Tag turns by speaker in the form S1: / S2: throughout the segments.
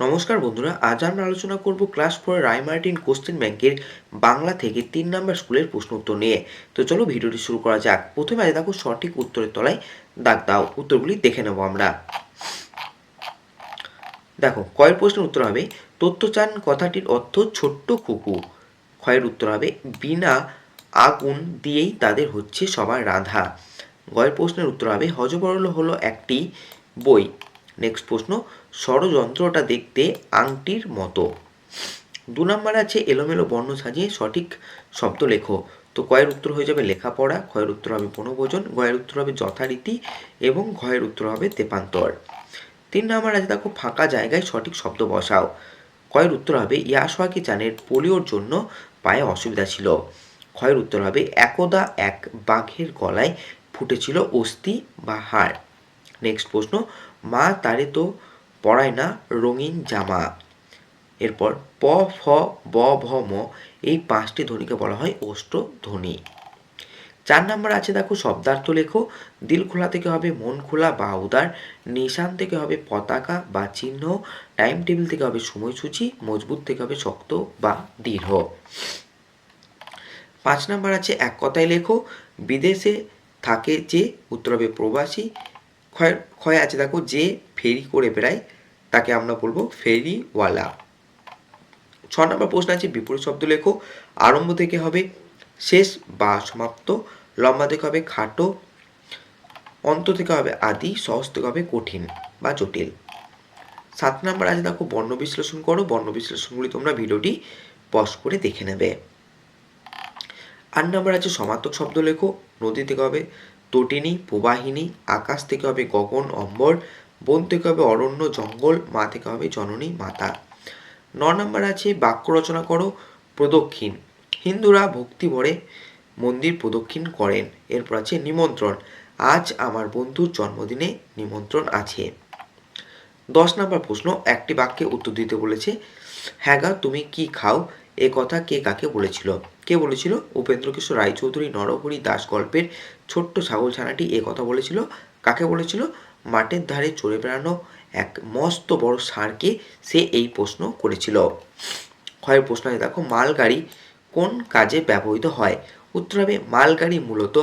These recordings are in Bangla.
S1: নমস্কার বন্ধুরা, আজ আমরা আলোচনা করব ক্লাস ফোর রায়মার্টিন কোশ্চেন ব্যাংকের বাংলা থেকে তিন নম্বর স্কুলের প্রশ্ন উত্তর নিয়ে। তো চলো ভিডিওটি শুরু করা যাক। প্রথমে আজ দেখো সঠিক উত্তরের তলায় দাগ দাও। উত্তরগুলি দেখে নেব আমরা। দেখো, কয়ের প্রশ্নের উত্তর হবে, তথ্য চান কথাটির অর্থ ছোট্ট কুকু। ক্ষয়ের উত্তর হবে, বিনা আগুন দিয়েই তাদের হচ্ছে সবার রাধা। গয়ের প্রশ্নের উত্তর হবে, হজবরল হলো একটি বই। নেক্সট প্রশ্ন ষড়যন্ত্রটা দেখতে আংটির মতো। দু নম্বর আছে, এলোমেলো বর্ণ সাজিয়ে সঠিক শব্দ লেখো। তো কয়ের উত্তর হয়ে যাবে লেখাপড়া, ক্ষয়ের উত্তর হবে বনভোজন গয়ের উত্তর হবে যথারীতি এবং ঘয়ের উত্তর হবে তেপান্তর। তিন নম্বর আছে, দেখো ফাঁকা জায়গায় সঠিক শব্দ বসাও। কয়ের উত্তর হবে ইয়াসওয়াকি চানের পোলিওর জন্য পায়ে অসুবিধা ছিল। ক্ষয়ের উত্তর হবে, একদা এক বাঘের গলায় ফুটেছিল অস্থি বা হাড়। নেক্সট প্রশ্ন, মা তারে তো পড়ায় না রঙিন জামা। এরপর প, ফ, ব, ভ, ম এই পাঁচটি ধ্বনিকে বলা হয় অষ্ট ধ্বনি চার নাম্বার আছে দেখো শব্দার্থ লেখো। দিল খোলা থেকে হবে মন খোলা বা উদার। নিশান থেকে হবে পতাকা বা চিহ্ন। টাইম টেবিল থেকে হবে সময়সূচি। মজবুত থেকে হবে শক্ত বা দৃঢ় পাঁচ নাম্বার আছে এক কথায় লেখো। বিদেশে থাকে যে, উত্তর হবে প্রবাসী। ক্ষয় ক্ষয় আছে দেখো, যে ফেরি করে বেড়ায়, তাকে আমরা বলব ফেরিওয়ালা। ছ নম্বর প্রশ্ন আছে, বিপরীত শব্দ লেখো, আরম্ভ থেকে হবে, শেষ বা সমাপ্ত, লম্বা থেকে হবে খাটো, অন্ত থেকে হবে আদি, সহজ থেকে হবে কঠিন বা জটিল। সাত নম্বর আছে দেখো, বর্ণ বিশ্লেষণ করো, বর্ণ বিশ্লেষণগুলি তোমরা ভিডিওটি পজ করে দেখে নেবে। আট নম্বর আছে সমার্থক শব্দ লেখো, নদী থেকে হবে তটিনী, প্রবাহিনী, আকাশ থেকে হবে গগন, অম্বর, বন থেকে হবে অরণ্য, জঙ্গল, মা থেকে হবে জননী, মাতা। ন নম্বর আছে বাক্য রচনা করো, প্রদক্ষিণ। হিন্দুরা ভক্তি ভরে মন্দির প্রদক্ষিণ করেন। এরপর আছে নিমন্ত্রণ। আজ আমার বন্ধুর জন্মদিনে নিমন্ত্রণ আছে। দশ নম্বর প্রশ্ন, একটি বাক্যে উত্তর দিতে বলেছে হ্যাঁ গা, তুমি কি খাও? এ কথা কে কাকে বলেছিল? কে বলেছিল? উপেন্দ্র কিশোর রায়চৌধুরী, নরহরি দাস গল্পের ছোট্ট ছাগল ছানাটি এ কথা বলেছিল। কাকে বলেছিল? মাঠের ধারে চড়ে বেড়ানো এক মস্ত বড় ষাঁড়কে সে এই প্রশ্ন করেছিল। ক্ষয়ের প্রশ্ন দেখো, মালগাড়ি কোন কাজে ব্যবহৃত হয়? উত্তর হবে, মালগাড়ি মূলত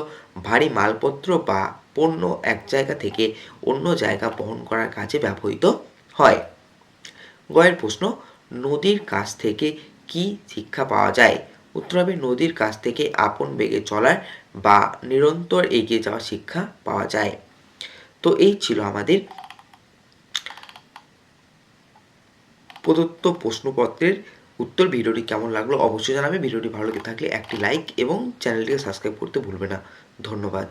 S1: ভারী মালপত্র বা পণ্য এক জায়গা থেকে অন্য জায়গা বহন করার কাজে ব্যবহৃত হয়। গয়ের প্রশ্ন, নদীর কাছ থেকে কি শিক্ষা পাওয়া যায়? উত্তর হবে নদীর কাছ থেকে আপন বেগে চলার বা নিরন্তর এগিয়ে যাওয়ার শিক্ষা পাওয়া যায়। তো এই ছিল আমাদের প্রদত্ত প্রশ্নপত্রের উত্তর। ভিডিওটি কেমন লাগল অবশ্যই জানাবে। ভিডিওটি ভালো লেগে থাকলে একটি লাইক এবং চ্যানেলটিকে সাবস্ক্রাইব করতে ভুলবে না। ধন্যবাদ।